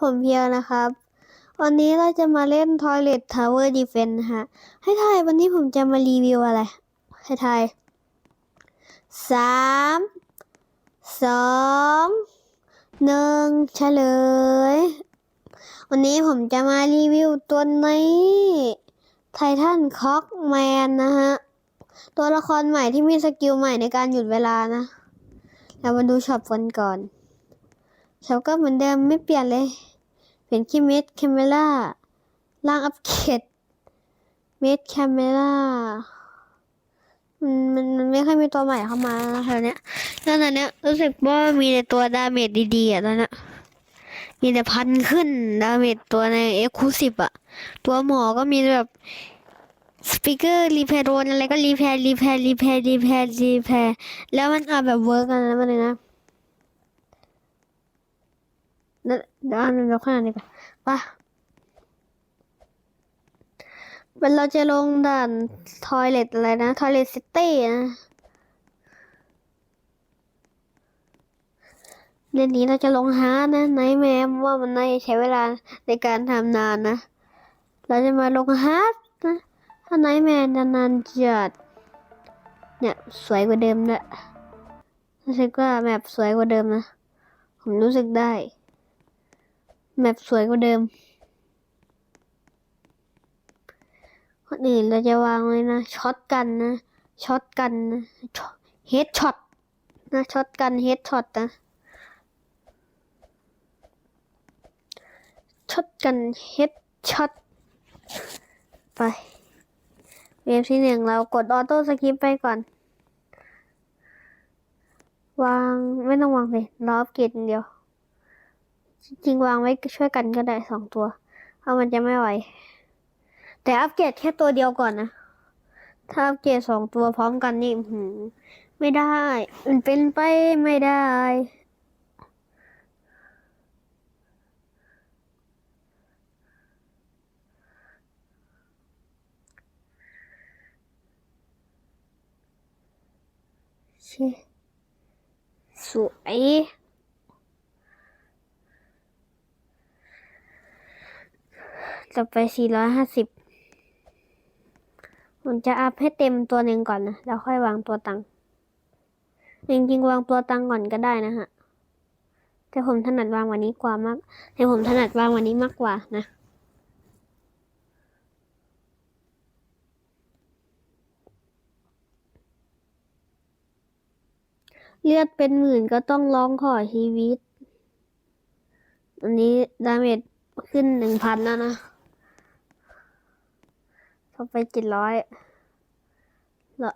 ผมเพียวนะครับ วันนี้เราจะมาเล่น Toilet Tower Defense นะฮะ ให้ทายวันนี้ผมจะมารีวิวอะไร ให้ทายสามสองหนึ่งเฉลย วันนี้ผมจะมารีวิวตัวนี้ไททันคอกแมนนะฮะ ตัวละครใหม่ที่มีสกิลใหม่ในการหยุดเวลานะเรามาดูช็อปกันก่อน ช็อปก็เหมือนเดิมไม่เปลี่ยนเลย เปลี่ยนที่เมดแคมเมล่าล่างอัปเกรดเมดแคมเมล่ามันมันไม่ค่อยมีตัวใหม่เข้ามาแถวเนี้ยตอนเนี้ยรู้สึกว่ามีแต่ตัวดาเมจดีๆอะตอนเนี้ยมีแต่พันขึ้นดาเมจตัวในเอ็กซ์คลูซีฟอะ ตัวหมอก็มีแบบสปีกเกอร์รีแพร์โดนอะไรก็รีแพร์รีแพร์รีแพร์รีแพร์รีแพร์แล้วมันเอาแบบเวิร์กกันแล้วมันเลยนะ เดี๋ยวเดี๋ยวอ่านเดี๋ยวขนาดนี้ก่อนไปะเป็นเราจะลงด่านทอยเลทอะไรนะทอยเลทซิตี้นะเรื่องนี้เราจะลงฮาร์ดนะไนแมมว่ามันน่าจะใช้เวลาในการทำนานนะ เราจะมาลงฮาร์ดนะถ้าไนแมนจะนานจัดเนี่ยสวยกว่าเดิมด้วยรู้สึกว่าแมปสวยกว่าเดิมนะ ผมรู้สึกได้ แมปสวยกว่าเดิม คนอื่นเราจะวางไว้นะ ช็อตกันนะ ช็อตกันนะเฮดช็อตนะ ช็อตกันเฮดช็อตนะ ช็อตกันเฮดช็อต ไป เวฟที่หนึ่งเรากดออโต้สคิปไปก่อน วาง ไม่ต้องวางเลยรออัปเกรดเดียว จริงๆวางไว้ช่วยกันก็ได้สองตัว เพราะมันจะไม่ไหว แต่อัปเกรดแค่ตัวเดียวก่อนนะ ถ้าอัปเกรดสองตัวพร้อมกันนี่หืไม่ได้ มันเป็นไปไม่ได้ สวย ต่อไป 450 ผมจะอัพให้เต็มตัวหนึ่งก่อนนะ แล้วค่อยวางตัวตังค์จริงๆวางตัวตังค์ก่อนก็ได้นะฮะ แต่ผมถนัดวางวันนี้กว่ามาก แต่ผมถนัดวางวันนี้มากกว่านะเลือดเป็นหมื่นก็ต้องร้องขอชีวิต อันนี้ดาเมจขึ้นหนึ่งพันแล้วนะ เข้าไปเจ็ดร้อยรอ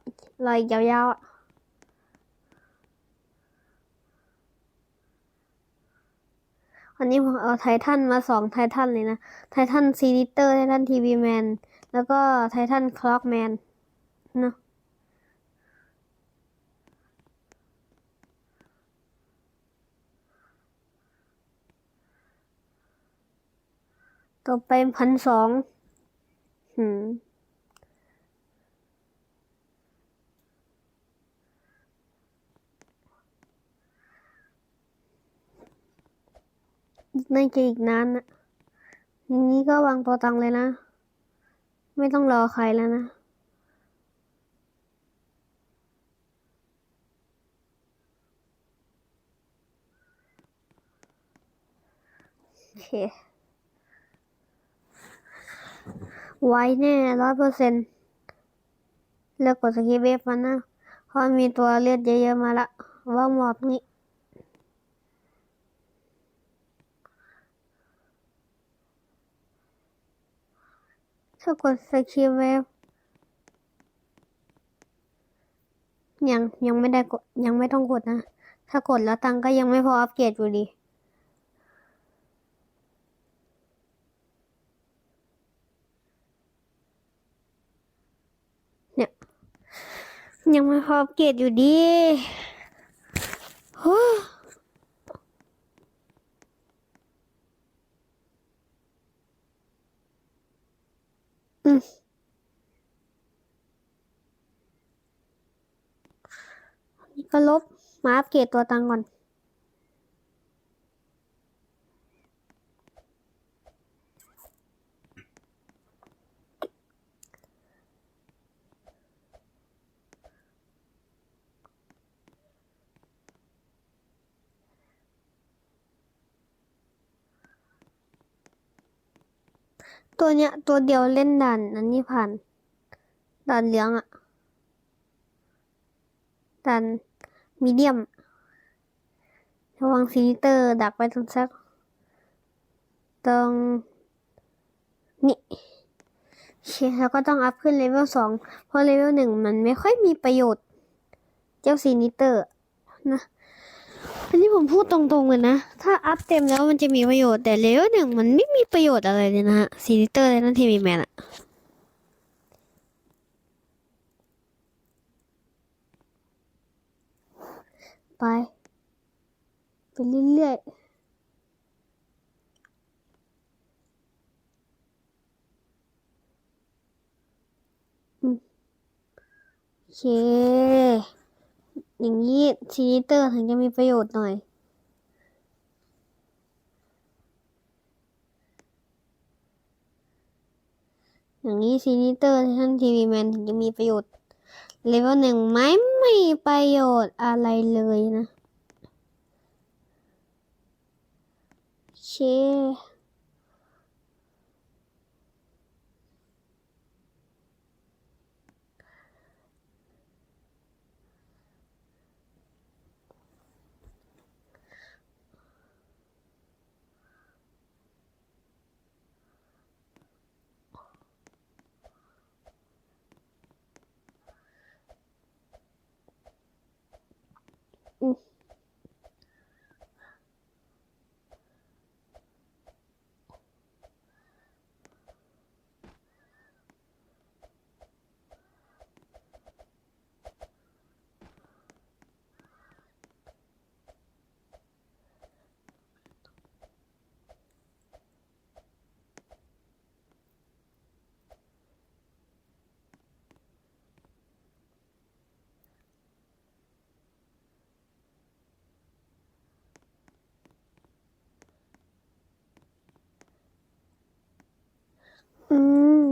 รออีกยาวๆอะวันนี้ผมเอาไททันมาสองไททันเลยนะ ไททันซีนิเตอร์ ไททันทีวีแมน แล้วก็ไททันคล็อกแมนเนาะต่อไปพันสองหืม น่าจะอีกนานนะอย่างนี้ก็วางตัวตังเลยนะ ไม่ต้องรอใครแล้วนะ โอเค ไว้แน่ร้อยเปอร์เซ็นต์เลือกกดสกิปเวฟมันนะ เพราะมีตัวเลือดเยอะๆมาละ ว่าหมอบนี้ ถ้ากดสกิปเวฟยังยังไม่ได้กดยังไม่ต้องกดนะ ถ้ากดแล้วตังค์ก็ยังไม่พออัปเกรดอยู่ดีเนี่ยยังไม่พออัปเกรดอยู่ดี อืมนี่ก็ลบ มาอัปเกรดตัวตังก่อน ตัวเนี้ย ตัวเดียวเล่นด่านอันนี้ผ่านด่านเหลืองอะด่านมีเดียม ระวังซีนิเตอร์ดักไปตรงสักตรงนี่โอเคแล้วก็ต้องอัพขึ้นเลเวลสองเพราะเลเวลหนึ่งมันไม่ค่อยมีประโยชน์ เจ้าซีนิเตอร์นะ อันนี้ผมพูดตรงๆเลยนะ ถ้าอัพเต็มแล้วมันจะมีประโยชน์แต่เลเวลหนึ่งมันไม่มีประโยชน์อะไรเลยนะฮะซีนิเตอร์เลยนั่นทีมีแมนอะไปไปเรื่อยๆโอเค อย่างนี้ซีนิเตอร์ถึงจะมีประโยชน์หน่อย อย่างนี้ซีนิเตอร์ท่านทีวีแมนถึงจะมีประโยชน์เลเวลหนึ่งไม่มีประโยชน์อะไรเลยนะ โอเค Mm. อืม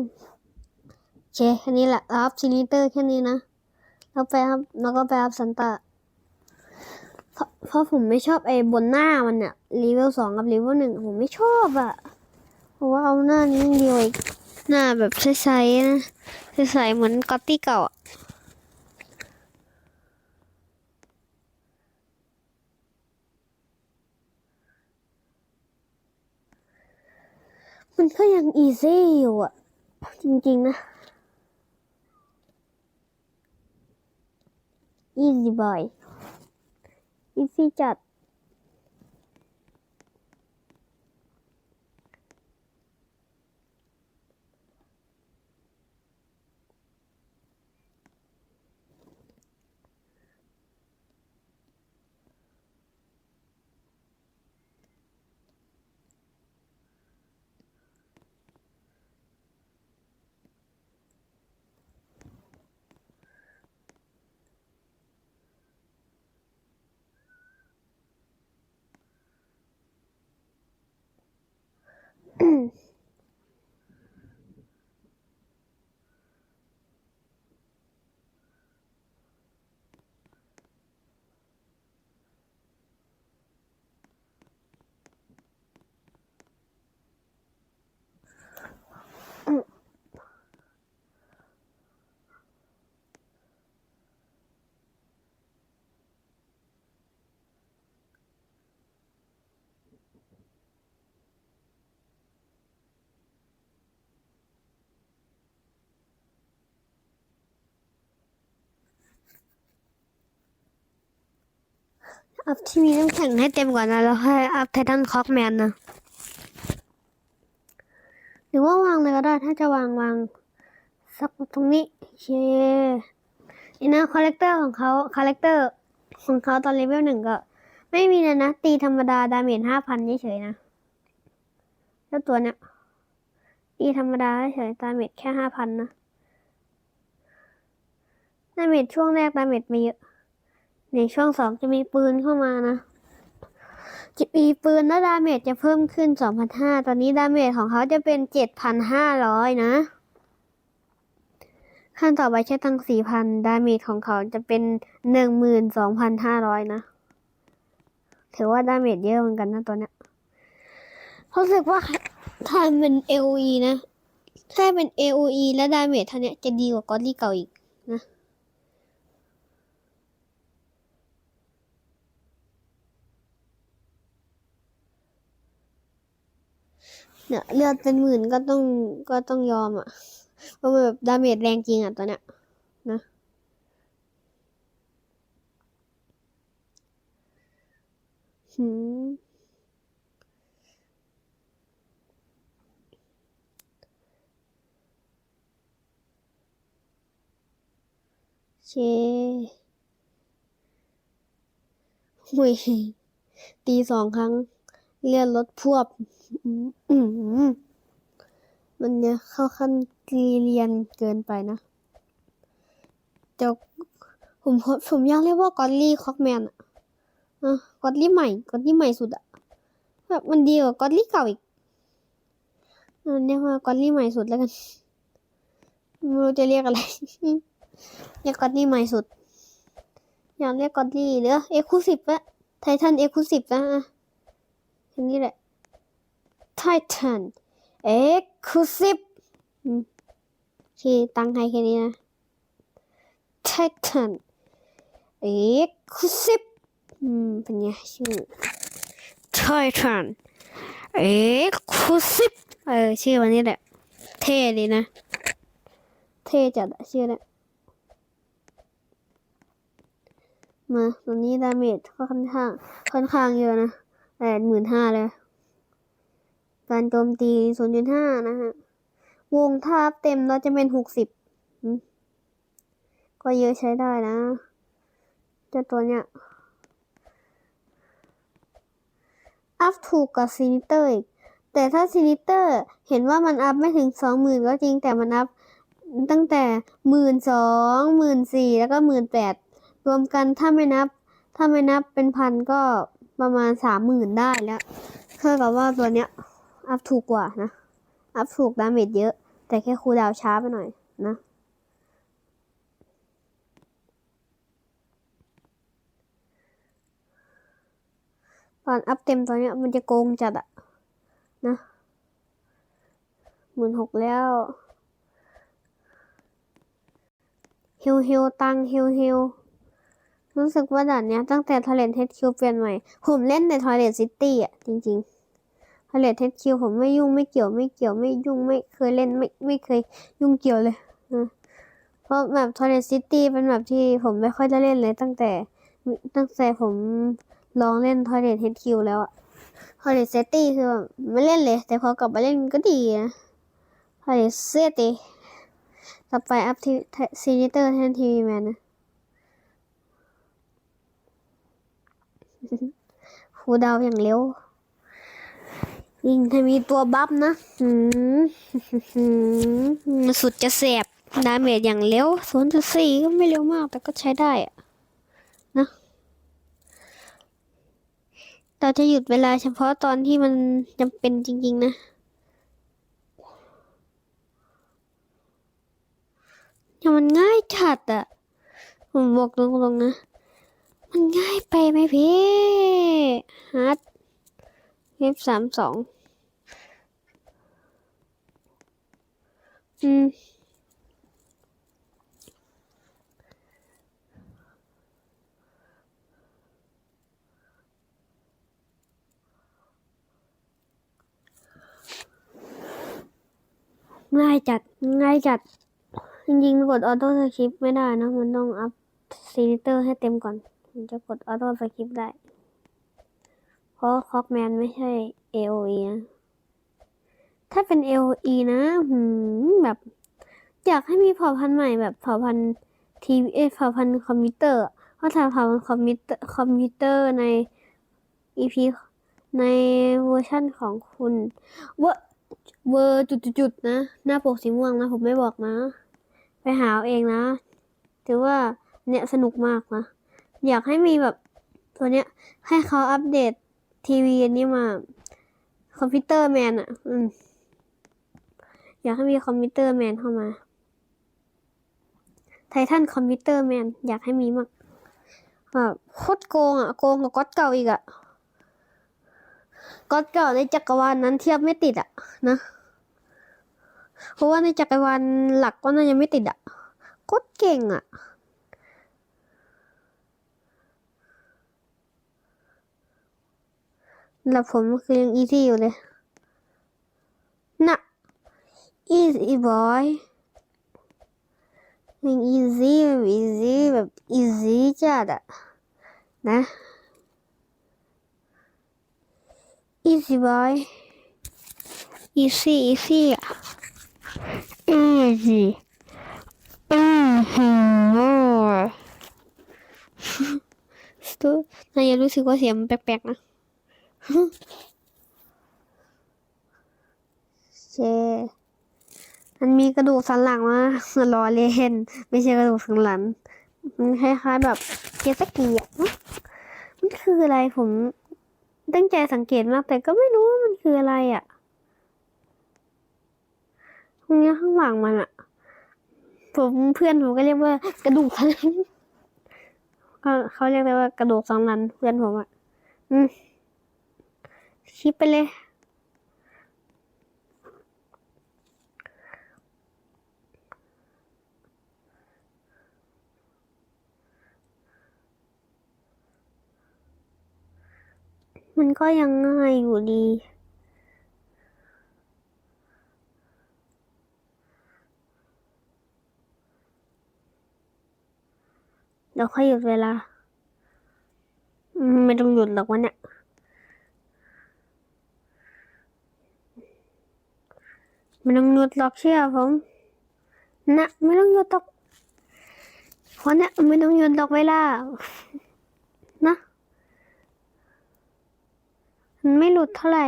โอเคแค่นี้แหละอัพซีนิเตอร์แค่นี้นะ แล้วไปอัพแล้วก็ไปอัพซันตาเพราะเพราะผมไม่ชอบไอ้บนหน้ามันเนี่ยรีเวลสองกับรีเวลหนึ่งผมไม่ชอบอะเพราะว่าเอาหน้านี้อย่างเดียวอีกหน้าแบบใสๆนะใสๆเหมือนกอตตี้เก่า มันก็ยังอีซี่อยู่อะจริง ๆ นะอีซี่บอยอีซี่จัด อัพที่มีน้ำแข็งให้เต็มก่อนนะแล้วค่อยอัพไททันคอกแมนนะ หรือว่าวางเลยก็ได้ถ้าจะวางวางสักตรงนี้เคนี่นะคาแรคเตอร์ของเขาคาแรคเตอร์ของเขาตอนเลเวลหนึ่งก็ ไม่มีเลยนะ ตีธรรมดา ดาเมจห้าพันเฉยๆนะแล้วตัวเนี้ยตีธรรมดาเฉยๆดาเมจแค่ห้าพันนะ ดาเมจช่วงแรกดาเมจไม่เยอะ ในช่วงสองจะมีปืนเข้ามานะ จะมีปืนและดาเมจจะเพิ่มขึ้น 2,500 ตอนนี้ดาเมจของเขาจะเป็น 7,500 นะ ขั้นต่อไปใช้ตังค์4,000 ดาเมจของเขาจะเป็น 12,500 นะ ถือว่าดาเมจเยอะเหมือนกันนะตัวเนี้ยรู้สึกว่าถ้าเป็น LE นะ ถ้าเป็น AOE และดาเมจเท่าเนี้ยจะดีกว่ากอลี่เก่าอีกนะ เนี่ยเลือดเป็นหมื่นก็ต้องก็ต้องยอมอะ เพราะมันแบบดาเมจแรงจริงอะตัวเนี้ยนะหืมเชหุยตีสองครั้ง เลือนรถพวบ มันเนี่ยเข้าขั้นกีเรียนเกินไปนะเดี๋ยวผมผมอยากเรียกว่ากอดลี่คอกแมนอะกอดลี่ใหม่กอดลี่ใหม่สุดอะแบบมันดีกว่ากอดลี่เก่าอีกอะเรียกว่ากอดลี่ใหม่สุดแล้วกันไม่รู้จะเรียกอะไรเรียกกอดลี่ใหม่สุด อยากเรียกกอดลี่หรือเอ็กซ์คลูซีฟอะไททันเอ็กซ์คลูซีฟนะอะแค่นี้แหละ ไททันเอ็กซ์คลูซีฟที่ตั้งให้แค่นี้นะไททันเอ็กซ์คูซีฟอืมเป็นไงชื่อไททันเอ็กซ์คูซีฟเออชื่อวันนี้แหละ เท่ดีนะ เท่จัดอะชื่อเนี่ยมาตอนนี้ดาเมจก็ค่อนข้างค่อนข้างเยอะนะแปดหมื่นห้าเลย การโจมตีศูนย์ห้านะฮะ วงทาบเต็มเราจะเป็นหกสิบก็เยอะใช้ได้นะเจ้าตัวเนี้ย อัพถูกกับซินิเตอร์อีก แต่ถ้าซินิเตอร์เห็นว่ามันอัพไม่ถึงสองหมื่นก็จริงแต่มันอัพตั้งแต่หมื่นสองหมื่นสี่แล้วก็หมื่นแปดรวมกันถ้าไม่นับ ถ้าไม่นับเป็นพันก็ประมาณสามหมื่นได้แล้วเท่ากับว่าตัวเนี้ย อัพถูกกว่านะ อัพถูกดาเมจเยอะ แต่แค่คูดาวช้าไปหน่อยนะ ตอนอัพเต็มตอนเนี้ยมันจะโกงจัดอะนะหมื่นหกแล้วเฮลเฮลตังเฮลเฮลรู้สึกว่าด่านเนี้ยตั้งแต่ท o เลนเทสคิวเปลี่ยนใหม่ ผมเล่นในท o เลนซิตี้อะ จริง ๆ ท o เลนเทสคิวผมไม่ยุ่งไม่เกี่ยวไม่เกี่ยวไม่ยุ่งไม่เคยเล่นไม่ไม่เคยยุ่งเกี่ยวเลยนะเพราะแบบท o เลซิตี้เป็นแบบที่ผมไม่ค่อยได้เล่นเลย ตั้งแต่ตั้งแต่ผมลองเล่นท o เลนเทสคิวแล้วอะท o เลซิตี้คือแบบไม่เล่นเลย แต่พอกลับมาเล่นก็ดีนะท o เลนซิตี้ต่อไปอัพทีซีนิเตอร์แทนทีวีแมนนะคูดาวอย่างเร็ว ยิ่งถ้ามีตัวบัฟนะหืมสุดจะแสบดาเมจอย่างเร็วศูนย์จุดสี่ก็ไม่เร็วมาก แต่ก็ใช้ได้อะนะเราจะหยุดเวลาเฉพาะตอนที่มันจำเป็นจริง ๆ นะยังมันง่ายจัดอะผมบอกตรงๆนะ มันง่ายไปไหมพี่ฮัทเว็ บสามสองอืมง่ายจัด ง่ายจัด จริงๆกดออโต้สคริปไม่ได้นะ มันต้องอัพซีนิเตอร์ให้เต็มก่อนมันจะกดออโต้สคริปได้ เพราะคอกแมนไม่ใช่ AOE นะถ้าเป็น AOE นะหืมแบบ อยากให้มีเผ่าพันธุ์ใหม่แบบเผ่าพันธุ์ทีวีเอเผ่าพันธุ์คอมพิวเตอร์เพราะถ้าเผ่าพันธุ์คอมพิวเตอร์คอมพิวเตอร์ใน EP ในเวอร์ชั่นของคุณเวอร์เวอร์จุดๆๆนะ หน้าปกสีม่วงนะ ผมไม่บอกนะ ไปหาเอาเองนะ ถือว่าเนี่ยสนุกมากนะ อยากให้มีแบบตัวเนี้ยให้เขาอัปเดต ทีวีอันนี้มาคอมพิวเตอร์แมนอะ อืม อยากให้มีคอมพิวเตอร์แมนเข้ามา ไททันคอมพิวเตอร์แมน อยากให้มีมากแบบโคตรโกงอะ โกงกับก๊อตเก่าอีกอะก๊อตเก่าในจักรวาลนั้นเทียบไม่ติดอะ นะ เพราะว่าในจักรวาลหลักก็น่าจะไม่ติดอะโคตรเก่งอะ แล้วผมคือยังอีซี่อยู่เลยน่ะ easy boy ยัง easy แบบ easy แบบ easy จัดอะนะ easy boy easy easy อะ easy อือหือสตูนายรู้สึกว่าเสียงมันแปลกๆนะ เชมันมีกระดูกสันหลังมารอเล่นไม่ใช่กระดูกสันหลัง มันคล้ายๆแบบเจสกีอะนะมันคืออะไรผมตั้งใจสังเกตมาก แต่ก็ไม่รู้ว่ามันคืออะไรอะตรงนี้ข้างหลังมันอะ ผมเพื่อนผมก็เรียกว่ากระดูกสันหลังเขาเรียกได้ว่ากระดูกสันหลังเพื่อนผมอะ อืม คิดไปเลย มันก็ยังง่ายอยู่ดีเดี๋ยวค่อยหยุดเวลา ไม่ต้องหยุดหรอกวันเนี้ย ไม่ต้องหยุดหรอกเชื่อผมนะไม่ต้องหยุดหรอกวันเนี้ยไม่ต้องหยุดหรอกเวลานะมันไม่หลุดเท่าไหร่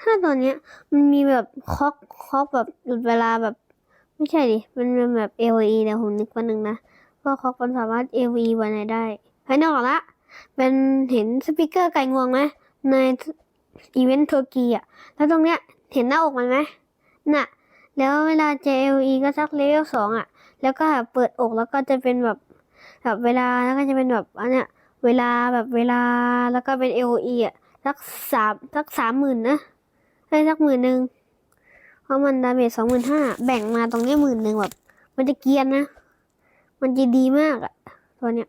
ถ้าตอนเนี้ยมันมีแบบคอกคอกแบบหยุดเวลาแบบ ไม่ใช่ดิ มันเป็นแบบ AOE เดี๋ยวผมนึกวันหนึ่งนะว่าคอกมันสามารถ AOE ไว้ไหนได้ภายนอกละ เป็นเห็นสปีกเกอร์ไก่งวงไหมในอีเวนต์โทกีอะ แล้วตรงเนี้ยเห็นหน้าอกมันไหมน่ะ แล้วเวลาเจ AOE ก็สักเลเวลสองอะ แล้วก็เปิดอกแล้วก็จะเป็นแบบแบบเวลาแล้วก็จะเป็นแบบอันเนี้ยเวลาแบบเวลาแล้วก็เป็น AOE อะสักสามสักสามหมื่นนะให้สักหมื่นหนึ่ง เพราะมันดาเมจสองหมื่นห้าแบ่งมาตรงนี้หมื่นหนึ่งแบบ มันจะเกียนนะ มันจะดีมากอะตัวเนี้ย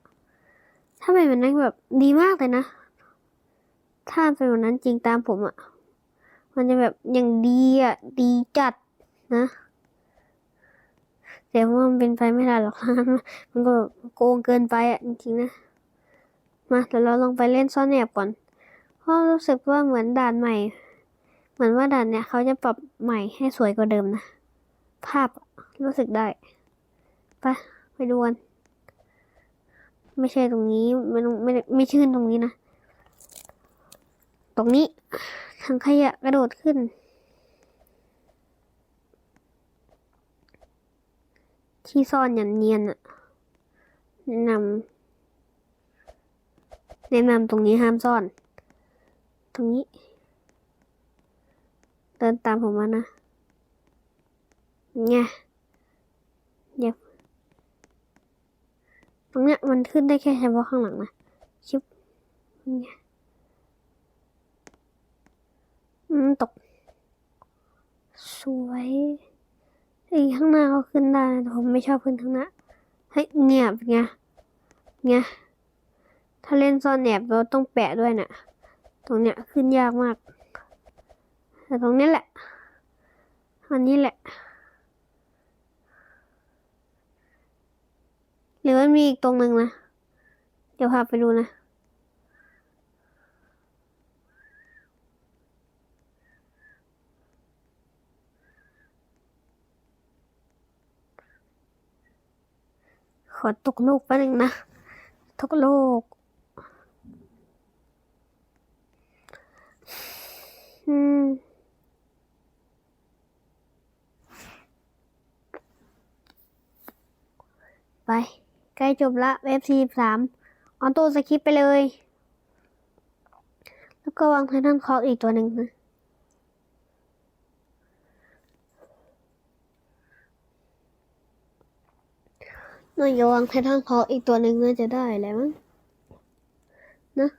ถ้าเป็นแบบนั้นแบบดีมากเลยนะ ถ้าเป็นแบบนั้นจริงตามผมอะมันจะแบบอย่างดีอะดีจัดนะแต่ว่ามันเป็นไปไม่ได้หรอกมันก็แบบโกงเกินไปอะจริงๆนะ มาเดี๋ยวเราลองไปเล่นซ่อนแอบก่อน เพราะรู้สึกว่าเหมือนด่านใหม่ เหมือนว่าด่านเนี่ยเขาจะปรับใหม่ให้สวยกว่าเดิมนะ ภาพรู้สึกได้ไปไปดูกันไม่ใช่ตรงนี้ไม่ไม่ไม่ชื่นตรงนี้นะ ตรงนี้ทางขยะกระโดดขึ้น ที่ซ่อนอย่างเนียนอะแนะนำแนะนำตรงนี้ห้ามซ่อน ตรงนี้ เดินตามผมมานะไงเดี๋ยวตรงเนี้ยมันขึ้นได้แค่เฉพาะข้างหลังนะชิบไงอืมตก สวยไอ้ข้างหน้าก็ขึ้นได้นะแต่ผมไม่ชอบขึ้นข้างหน้าเฮ้ยเงียบไงไงถ้าเล่นซ่อนแอบเราต้องแปะด้วยนะ่ะ ตรงเนี้ยขึ้นยากมาก แต่ตรงนี้แหละอันนี้แหละ หรือว่ามีอีกตรงหนึ่งนะ เดี๋ยวพาไปดูนะขอตกลูกแป๊บนึงนะตกลูกอืม ไป ใกล้จบละเว็บซีสามออโต้สคิปไปเลย แล้วก็วางไททันคออีกตัวหนึ่งนะน่าจะวางไททันพออีกตัวหนึ่งน่าจะได้แหล้วมั้งนะ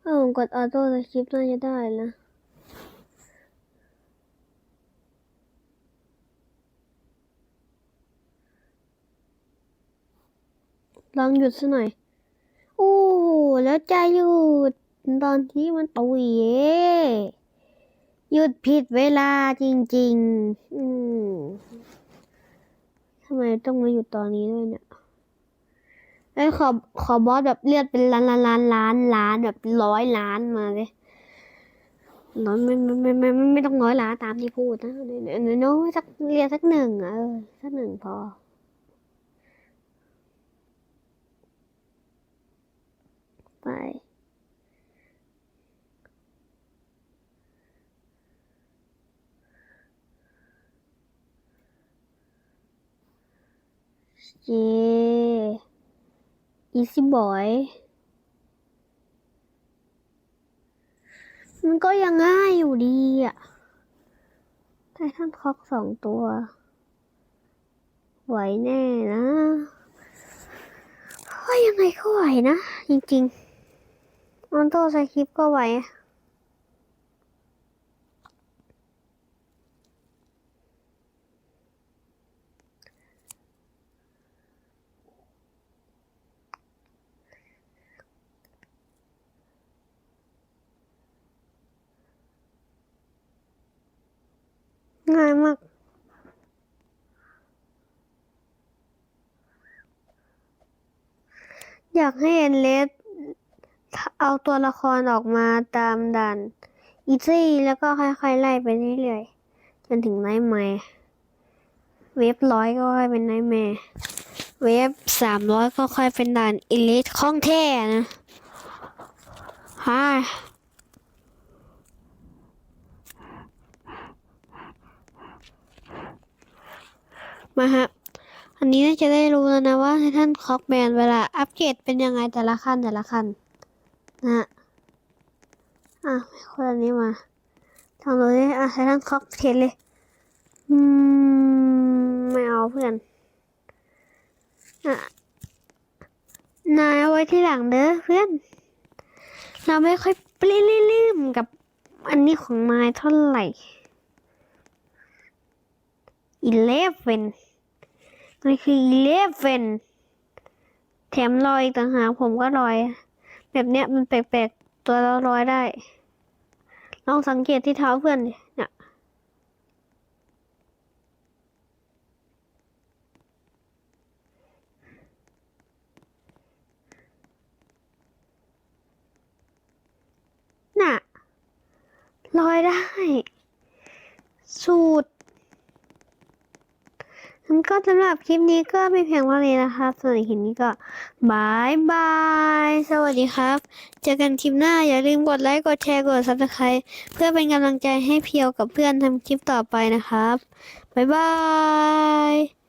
ถ้าผมกดออโต้สคริปน่าจะได้นะ ลองหยุดซะหน่อย โอ้แล้วจะหยุด ตอนที่มันตุยเย่หยุดผิดเวลาจริง ๆ อืมทำไมต้องมาหยุดตอนนี้ด้วยเนี่ยไอ้ขอขอบอสแบบเลือดเป็นล้านล้านล้านล้านล้านแบบร้อยล้านมาเลยน้อยไม่ไม่ไม่ไม่ไม่ไม่ต้องร้อยล้านตามที่พูดนะเดี๋ยวน้อยสักเรียนสักหนึ่งเออสักหนึ่งพอ ไปเจ easy boy มันก็ยังง่ายอยู่ดีอะไททันคอกสองตัว ไหวแน่นะก็ยังไงก็ไหวนะ จริง ๆ ออนโต้สคริปก็ไหวง่ายมาก อยากให้เอ็นเลส เอาตัวละครออกมาตามด่านอีซี่แล้วก็ค่อยๆไล่ไปเรื่อยๆจนถึงไนท์แมร์เวฟร้อยก็ค่อยเป็นไนท์แมร์เวฟสามร้อยก็ค่อยเป็นด่านอีลิทข้องแท้นะฮ่ามาฮะ อันนี้น่าจะได้รู้แล้วนะว่าไททันคอกแมนเวลาอัปเกรดเป็นยังไงแต่ละขั้นแต่ละขั้น นะฮะอะคนอันนี้มาทำเลยอะไททันคอกเทสเลยอืมไม่เอาเพื่อนอะนายเอาไว้ที่หลังเด้อเพื่อน เราไม่ค่อยปลื้มลืมกับอันนี้ของนายเท่าไหร่อีเลฟเวนมันคืออีเลฟเวนแถมรอยต่างหากผมก็รอย แบบเนี้ยมันแปลกๆ ตัวเรารอยได้ ลองสังเกตที่เท้าเพื่อนเนี่ยน่ะลอยได้ สูตร งั้นก็สำหรับคลิปนี้ก็ไม่เพียงเท่านี้นะครับ ส่วนคลิปนี้ก็บายบาย สวัสดีครับ เจอกันคลิปหน้าอย่าลืมกดไลค์ กดแชร์ กด subscribe เพื่อเป็นกำลังใจให้เพียวกับเพื่อนทำคลิปต่อไปนะครับบายบาย